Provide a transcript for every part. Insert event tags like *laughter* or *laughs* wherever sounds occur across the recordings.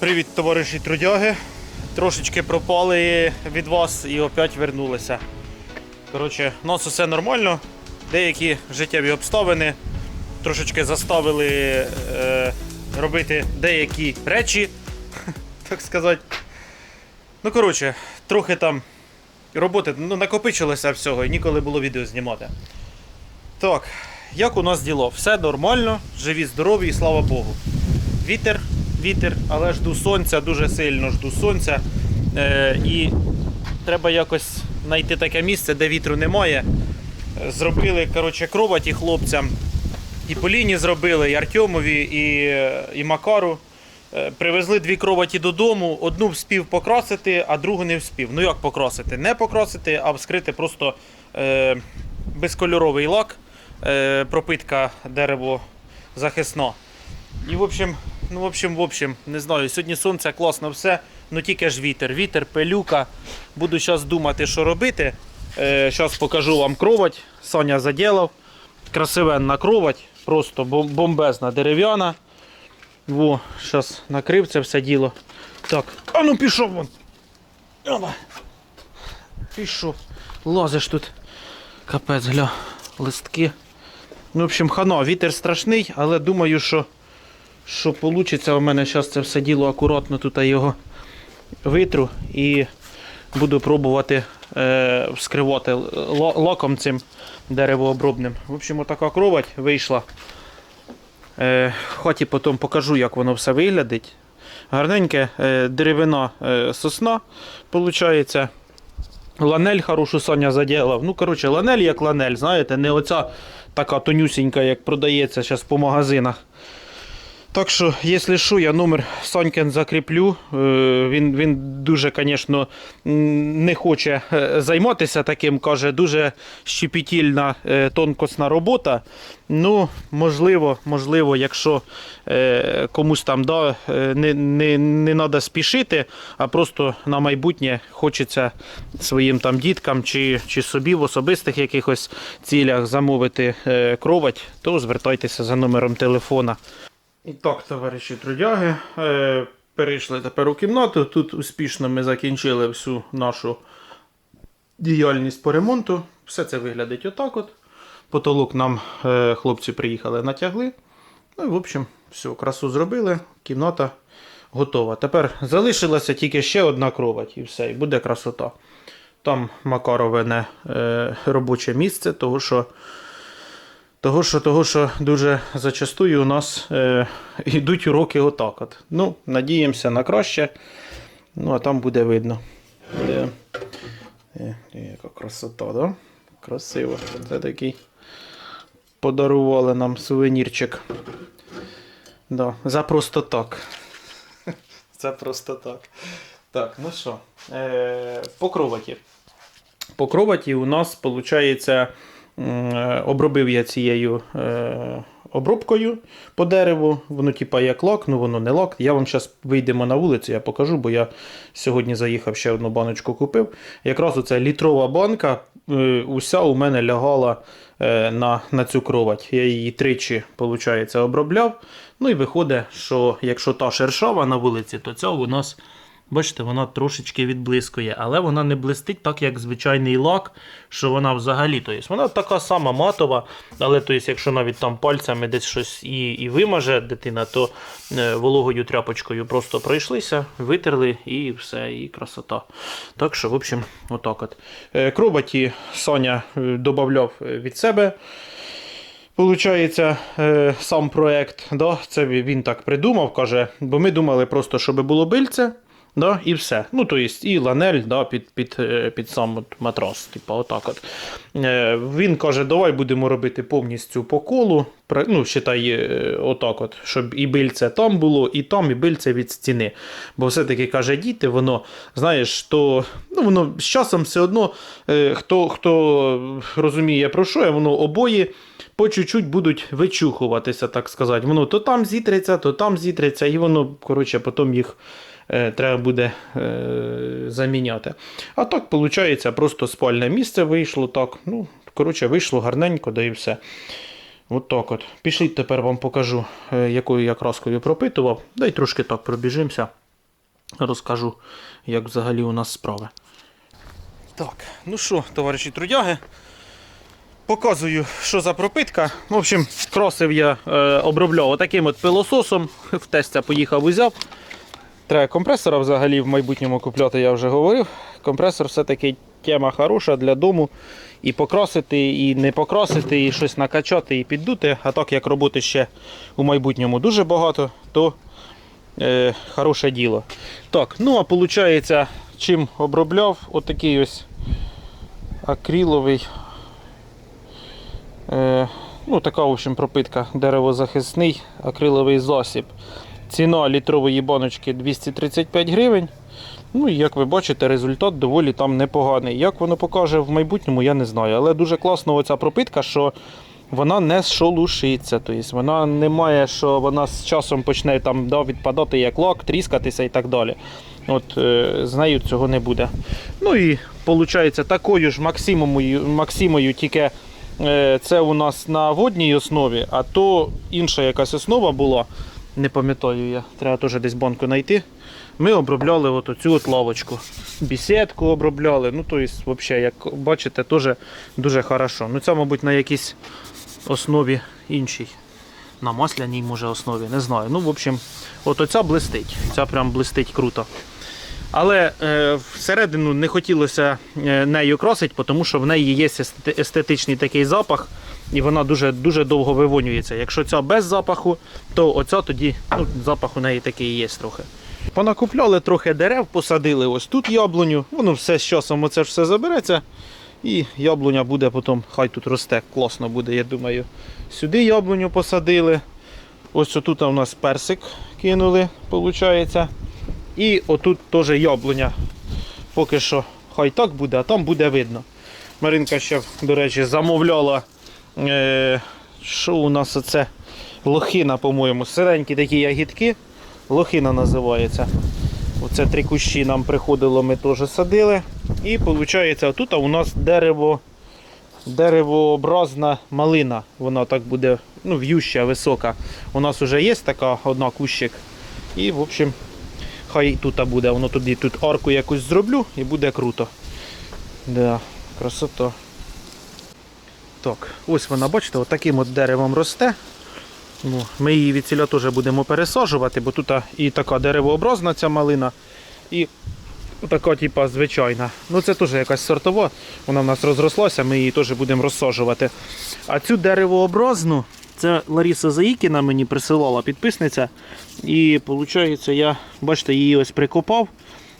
Привіт, товариші трудяги. Трошечки пропали від вас і опять вернулися. Коротше, у нас усе нормально. Деякі життєві обставини трошечки заставили е, робити деякі речі, *laughs* так сказати. Ну, коротше, трохи там роботи ну, накопичилося всього і ніколи було відео знімати. Так, як у нас діло? Все нормально, живі, здорові і слава Богу. Вітер, вітер, але жду сонця, дуже сильно жду сонця. Е, і треба якось знайти таке місце, де вітру немає. Зробили коротше, кроваті хлопцям. І Поліні зробили, і Артемові, і, і Макару. Е, Привезли дві кроваті додому, одну вспів покрасити, а другу не вспів. Ну як покрасити? Не покрасити, а вскрити просто е, безкольоровий лак, е, пропитка дерево захисна. І в общем, ну в общем, в общем, не знаю, сьогодні сонце класно все, ну тільки ж вітер, вітер, пилюка. Буду зараз думати, що робити. Е, зараз покажу вам кровать. Саня заділав. Красивенна кровать, просто бомбезна дерев'яна. Во, зараз накрив це все діло. Так, а ну пішов вон. Опа. Пішов. Лазиш тут. Капець, гля, листки. Ну, в общем, хано, вітер страшний, але думаю, що, що вийде. У мене зараз це все діло акуратно тут його витру і буду пробувати е, вскривати лаком цим деревообробним. В общем, отака кровать вийшла. Е, в хаті потім покажу, як воно все виглядить. Гарненьке е, деревина е, сосна, виходить. Ланель хорошу Соня заділав. Ну, коротше, ланель як ланель, знаєте, не оця така тонюсінька, як продається зараз по магазинах. Так що, якщо що, я номер Сонькин закріплю. Е, Він, він дуже, звісно, не хоче е, займатися таким, каже, дуже щепетільна, е, тонкосна робота. Ну, можливо, можливо, якщо комусь там да, не, не, не треба спішити, а просто на майбутнє хочеться своїм там діткам чи, чи собі в особистих якихось цілях замовити кровать, то звертайтеся за номером телефона. І так, товариші трудяги, е, перейшли тепер у кімнату. Тут успішно ми закінчили всю нашу діяльність по ремонту. Все це виглядить отак от. Потолок нам е, хлопці приїхали, натягли. Ну і в общем, все, красу зробили, кімната готова. Тепер залишилася тільки ще одна кровать і все, і буде красота. Там Макарове е, робоче місце, того що того, що, того, що дуже зачастую у нас е, йдуть уроки отак. От. Ну, надіємося на краще. Ну, а там буде видно. Де, е, е, яка красота, да? Красиво. Це такий подарували нам сувенірчик. Да, за просто так. *laughs* Це просто так. Так, ну що, е, по кроваті. По кроваті у нас виходить, обробив я цією е, обробкою по дереву. Воно типа як лак, ну воно не лак. Я вам зараз вийдемо на вулицю, я покажу, бо я сьогодні заїхав ще одну баночку купив. Якраз оця літрова банка е, уся у мене лягала е, на, на цю кровать. Я її тричі виходить, обробляв. Ну і виходить, що якщо та шершава на вулиці, то ця у нас. Бачите, вона трошечки відблискує, але вона не блистить так, як звичайний лак, що вона взагалі. Тобто, вона така сама матова, але тобто, якщо навіть там пальцями десь щось і, і вимаже дитина, то е, вологою тряпочкою просто пройшлися, витерли і все, і красота. Так що, в общем, отак от. Е, Кробаті Соня е, додавав від себе. Получається, сам проект, да, це він так придумав, каже, бо ми думали просто, щоб було бильце, да, і все. Ну, то есть, і ланель да, під, під, е, під сам от матрас. Типу, отак от. Е, Він каже, давай будемо робити повністю по колу. Ну, считай, е, отак от, щоб і бильце там було, і там, і бильце від стіни. Бо все-таки каже, діти, воно, знаєш, то ну, воно з часом все одно, хто, хто розуміє про що, я, воно обоє по чуть-чуть будуть вичухуватися, так сказати. Воно то там зітреться, то там зітреться, і воно, коротше, потім їх треба буде е, заміняти. А так, виходить, просто спальне місце вийшло так. Ну, коротше, вийшло гарненько, да і все. От так от. Пішліть, тепер вам покажу, е, якою я краскою пропитував. Да й трошки так пробіжимося. розкажу, як взагалі у нас справи. Так, ну що, товариші трудяги, показую, що за пропитка. В общем, кросив я е, обробляв отаким от пилососом. В тестя поїхав узяв. Треба компресора взагалі в майбутньому купляти, я вже говорив. Компресор все-таки тема хороша для дому. І покрасити, і не покрасити, і щось накачати, і піддути. А так як роботи ще у майбутньому дуже багато, то е, хороше діло. Так, ну а виходить, чим обробляв, отакий ось акриловий. Е, ну, така, в общем, пропитка деревозахисний акриловий засіб. Ціна літрової баночки 235 гривень. Ну і як ви бачите, результат доволі там непоганий. Як воно покаже в майбутньому, я не знаю. Але дуже класно оця пропитка, що вона не шолушиться. Тобто вона не має, що вона з часом почне там да, відпадати як лак, тріскатися і так далі. От е, з нею цього не буде. Ну і виходить такою ж максимумою, максимою, тільки е, це у нас на водній основі, а то інша якась основа була. Не пам'ятаю я, треба теж десь банку знайти. Ми обробляли от оцю от лавочку. Бісідку обробляли. Ну, тобто, взагалі, як бачите, теж дуже хорошо. Ну, це, мабуть, на якійсь основі іншій. На масляній, може, основі, не знаю. Ну, в общем, от оця блистить. Ця прям блистить круто. Але е, всередину не хотілося е, нею красити, тому що в неї є естетичний такий запах, і вона дуже, дуже довго вивонюється. Якщо ця без запаху, то оця тоді ну, запах у неї такий є трохи. Понакупляли трохи дерев, посадили ось тут яблуню. Воно все з часом оце ж все забереться. І яблуня буде потім, хай тут росте, класно буде, я думаю. Сюди яблуню посадили. Ось тут у нас персик кинули, виходить. І отут теж яблуня. Поки що хай так буде, а там буде видно. Маринка ще, до речі, замовляла, що у нас оце лохина, по-моєму. Сиренькі такі ягідки. Лохина називається. Оце три кущі нам приходило, ми теж садили. І виходить, тут у нас дерево, деревообразна малина. Вона так буде ну, в'юща, висока. У нас вже є така одна кущик. І, в общем, хай тут буде. Воно тоді тут арку якусь зроблю і буде круто. Да, красота. Так, ось вона, бачите, отаким от деревом росте. Ну, ми її від ціля теж будемо пересаджувати, бо тут і така деревообразна ця малина, і така, типа, звичайна. Ну це теж якась сортова, вона в нас розрослася, ми її теж будемо розсаджувати. А цю деревообразну, це Лариса Заїкіна мені присилала підписниця. І виходить, я, бачите, її ось прикопав.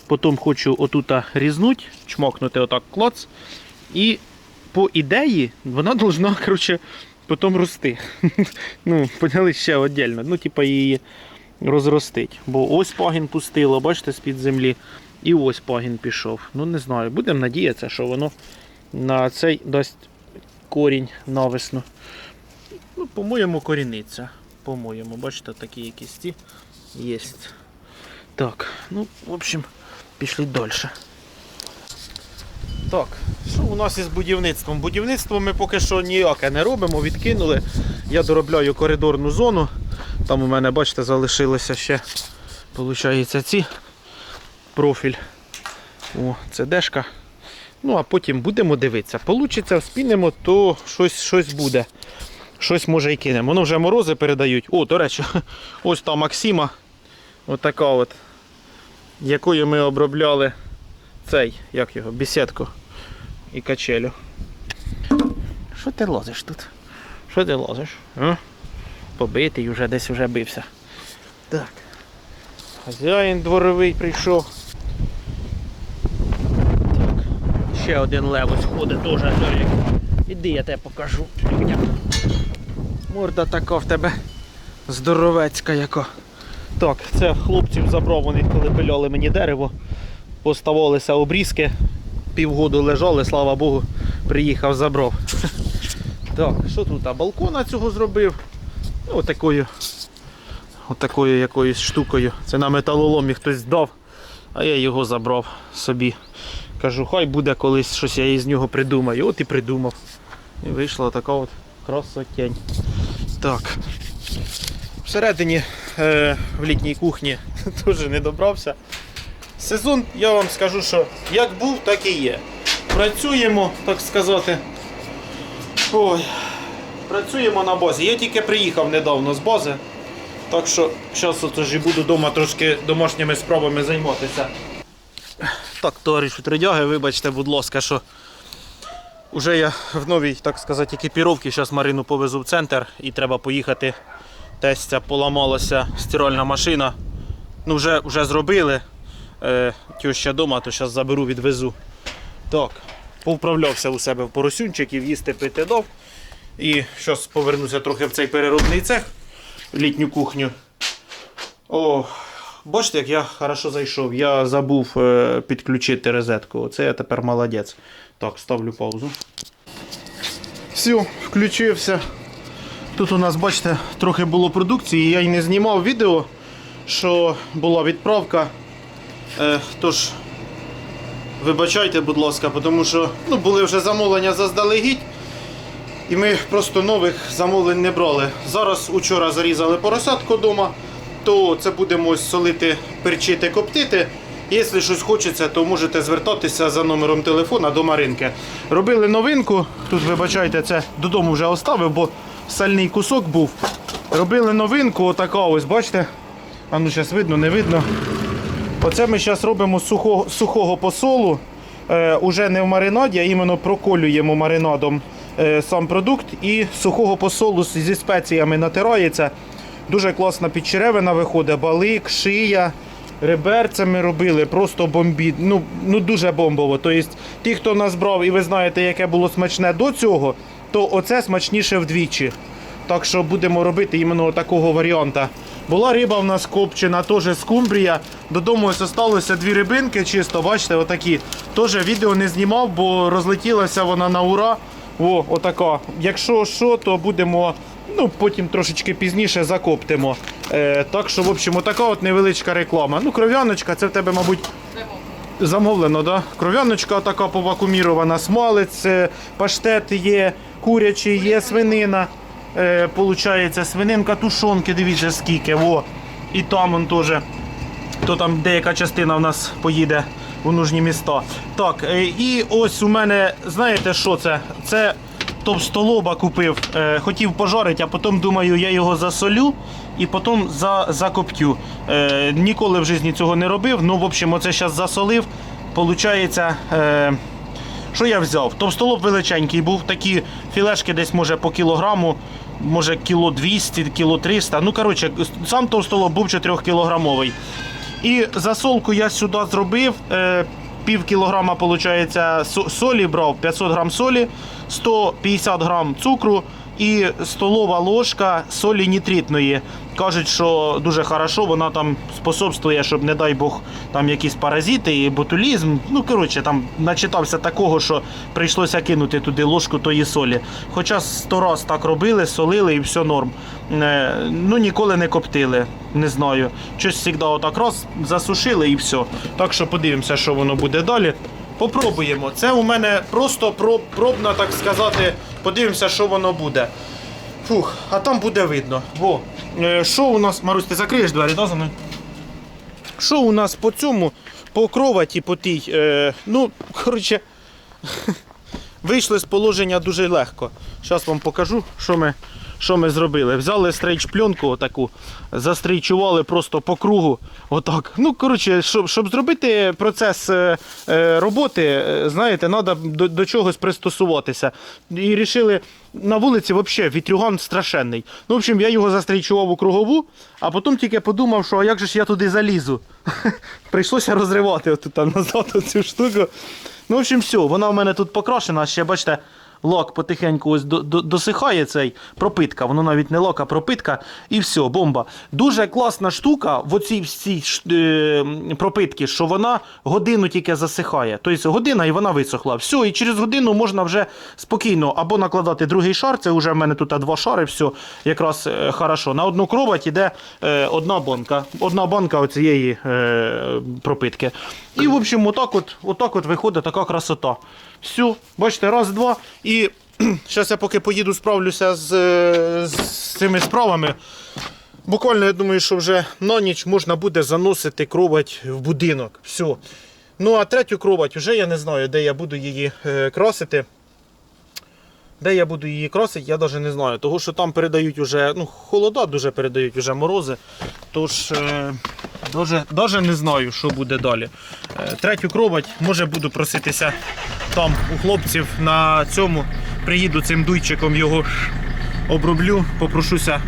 Потім хочу отута різнуть, чмокнути отак клоц. І по ідеї вона должна, *laughs* коротше, потім рости. *laughs* ну, поняли ще віддільно. Ну, типа її розростить. Бо ось пагін пустило, бачите, з-під землі. І ось пагін пішов. Ну, не знаю, будемо надіятися, що воно на цей дасть корінь навесну. Ну, по-моєму, коріниться. По-моєму, бачите, такі якісь ці є. Так, ну, в общем, пішли далі. Так, що у нас із будівництвом? Будівництво ми поки що ніяке не робимо, відкинули. Я доробляю коридорну зону. Там у мене, бачите, залишилося ще виходить, ці профіль. О, це дешка. Ну, а потім будемо дивитися. Получиться, спінемо, то щось, щось буде. Щось може і кинемо. Воно вже морози передають. О, до речі, *laughs* ось та Максима. Отака от. Якою ми обробляли цей, як його, бесідку і качелю. Що ти лазиш тут? Що ти лазиш? А? Побитий вже десь вже бився. Так. Хазяїн дворовий прийшов. Так. Ще один лев ось ходить теж. Іди я тебе покажу. Морда така в тебе здоровецька яка. Так, це хлопців забрав, вони коли пиляли мені дерево, поставилися обрізки, півгоду лежали, слава Богу, приїхав, забрав. *laughs* Так, що тут? А балкона цього зробив? Ну, Отакою, отакою якоюсь штукою. Це на металоломі хтось здав, а я його забрав собі. Кажу, хай буде колись щось я із нього придумаю. От і придумав. І вийшла така от красотень. Так. Всередині е, в літній кухні *laughs* теж не добрався. Сезон, я вам скажу, що як був, так і є. Працюємо, так сказати. Ой, працюємо на базі. Я тільки приїхав недавно з бази. Так що зараз отож і буду вдома трошки домашніми справами займатися. Так, товариш трудяги, вибачте, будь ласка, що вже я в новій, так сказати, екіпіровці. Зараз Марину повезу в центр і треба поїхати. Тестя поламалася стиральна машина. Ну, вже, вже зробили. Е, теща вдома, то зараз заберу, відвезу. Так, повправлявся у себе в поросюнчиків, їсти пити дав. І зараз повернуся трохи в цей переробний цех, в літню кухню. О, бачите, як я хорошо зайшов. Я забув е, підключити розетку. Оце я тепер молодець. Так, ставлю паузу. Все, включився. Тут у нас, бачите, трохи було продукції. Я й не знімав відео, що була відправка. Е, тож, вибачайте, будь ласка, тому що ну, були вже замовлення заздалегідь. І ми просто нових замовлень не брали. Зараз учора зарізали поросятку вдома, то це будемо солити, перчити, коптити. Якщо щось хочеться, то можете звертатися за номером телефона до Маринки. Робили новинку, тут вибачайте, це додому вже оставив, бо сальний кусок був. Робили новинку, отака ось, бачите? А ну зараз видно, не видно. Оце ми зараз робимо сухого, сухого посолу. Е, уже не в маринаді, а іменно проколюємо маринадом е, сам продукт і сухого посолу зі спеціями натирається. Дуже класна підчеревина виходить, балик, шия, реберця ми робили, просто бомбі. Ну, ну дуже бомбово. Тобто, ті, хто нас брав, і ви знаєте, яке було смачне до цього, то оце смачніше вдвічі. Так що будемо робити іменно такого варіанта. Була риба в нас копчена, теж скумбрія. Додому ось осталося дві рибинки, чисто, бачите, отакі. Теж відео не знімав, бо розлетілася вона на ура. О, отака. Якщо що, то будемо ну, потім трошечки пізніше закоптимо. Е, так що, в общем, отака от невеличка реклама. Ну, кров'яночка, це в тебе, мабуть, Замовлено, да? Кров'яночка така повакумірована, смалець, е, паштет є, курячий, є свинина. Е, получається, свининка тушонки, дивіться скільки. Во. І там он теж. То там деяка частина в нас поїде у нужні міста. Так, е, і ось у мене, знаєте що це? Це товстолоба купив. Е, хотів пожарити, а потім думаю, я його засолю і потім за, закоптю. Ніколи в житті цього не робив. Ну, в общем, оце зараз засолив. Получається. Що я взяв? Товстолоб величенький був, такі філешки десь може по кілограму, може кіло 200, кіло 300. Ну, коротше, сам товстолоб був 4 кілограмовий. І засолку я сюди зробив. Е, пів кілограма, виходить, солі брав, 500 грам солі, 150 грам цукру і столова ложка солі нітритної. Кажуть, що дуже хорошо, вона там способствує, щоб, не дай Бог, там якісь паразити і ботулізм. Ну, коротше, там начитався такого, що прийшлося кинути туди ложку тої солі. Хоча сто раз так робили, солили і все норм. Е, ну, ніколи не коптили, не знаю. Щось завжди отак раз засушили і все. Так що подивимося, що воно буде далі. Попробуємо. Це у мене просто проб, пробна, так сказати. Подивимося, що воно буде. Фух, а там буде видно. Во. Е, Що у нас, Марусь, ти закриєш двері, да, за мною? Що у нас по цьому, по кроваті, по тій. Е, ну, коротше, *laughs* вийшли з положення дуже легко. Зараз вам покажу, що ми, що ми зробили. Взяли стрейч-пленку отаку, застрейчували просто по кругу. Отак. Ну, коротше, щоб, щоб зробити процес е, е, роботи, е, знаєте, треба до, до чогось пристосуватися. І вирішили, на вулиці взагалі вітрюган страшенний. Ну, в общем, я його застрічував у кругову, а потім тільки подумав, що а як же ж я туди залізу. *laughs* Прийшлося розривати назад цю штуку. Ну, в общем, все, вона в мене тут покрашена, ще бачите. Лак потихеньку ось до- до- досихає цей пропитка, воно навіть не лак, а пропитка, і все, бомба. Дуже класна штука в оцій всій е, пропитці, що вона годину тільки засихає. Тобто година і вона висохла. Все, і через годину можна вже спокійно або накладати другий шар, це вже в мене тут два шари, все якраз е, хорошо. На одну кровать іде е, одна банка. Одна банка оцієї пропитки. І, в общем, отак от, отак от виходить така красота. Все, бачите, раз, два. І *clears throat* зараз я поки поїду справлюся з, е, з цими справами. Буквально, я думаю, що вже на ніч можна буде заносити кровать в будинок. Все. Ну, а третю кровать вже я не знаю, де я буду її е, красити. Де я буду її красити, я навіть не знаю. Тому що там передають уже, ну, холода дуже передають вже морози. Тож, е, даже, дуже не знаю, що буде далі. Е, третю кровать, може буду проситися там у хлопців на цьому. Приїду цим дуйчиком його оброблю, попрошуся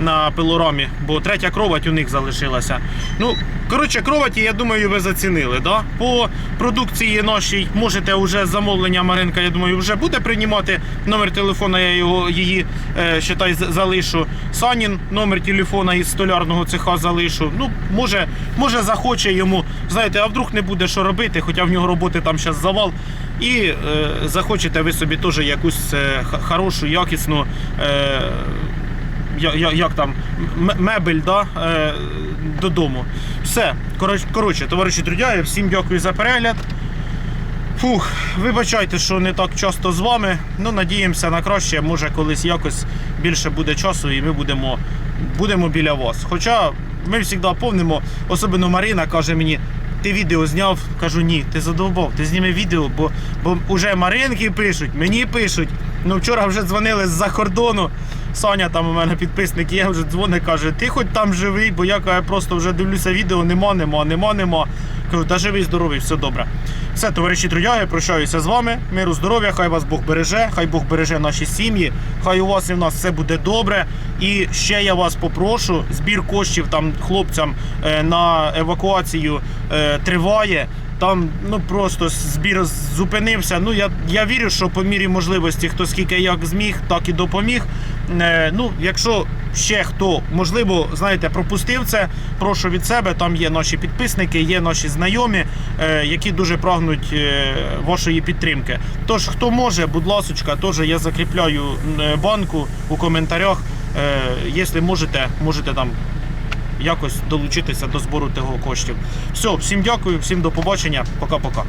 на пилорамі, бо третя кровать у них залишилася. Ну, коротше, кроваті, я думаю, ви зацінили. Да? По продукції нашій можете вже замовлення Маринка, я думаю, вже буде приймати. Номер телефона я його її е, считай, залишу. Санін, номер телефона із столярного цеха залишу. Ну, може, може захоче йому. Знаєте, а вдруг не буде що робити, хоча в нього роботи там зараз завал. І е, захочете ви собі теж якусь е, хорошу, якісну. Е, я- я- як там мебель да, е, додому. Все. Коротше, товариші трудяги, всім дякую за перегляд. Фух, вибачайте, що не так часто з вами. Ну, надіємося на краще. Може, колись якось більше буде часу, і ми будемо, будемо біля вас. Хоча ми завжди помнимо, особливо Марина каже мені. Ти відео зняв, кажу ні, ти задовбав, ти зніми відео, бо, бо вже Маринки пишуть, мені пишуть. Ну вчора вже дзвонили з-за кордону. Саня там у мене підписник є, вже дзвонить, каже, ти хоч там живий, бо я каже, просто вже дивлюся відео, нема, нема, нема, нема. Кажу, та живий, здоровий, все добре. Все, товариші трудяги, прощаюся з вами. Миру, здоров'я, хай вас Бог береже, хай Бог береже наші сім'ї, хай у вас і в нас все буде добре. І ще я вас попрошу, збір коштів там хлопцям е, на евакуацію е, триває. Там ну просто збір зупинився. Ну я, я вірю, що по мірі можливості хто скільки як зміг, так і допоміг. Е, ну, якщо ще хто можливо, знаєте, пропустив це, прошу від себе. Там є наші підписники, є наші знайомі, е, які дуже прагнуть е, вашої підтримки. Тож, хто може, будь ласочка, теж я закріпляю е, банку у коментарях. Е, якщо можете, можете там якось долучитися до збору того коштів. Все, всім дякую, всім до побачення. Пока-пока.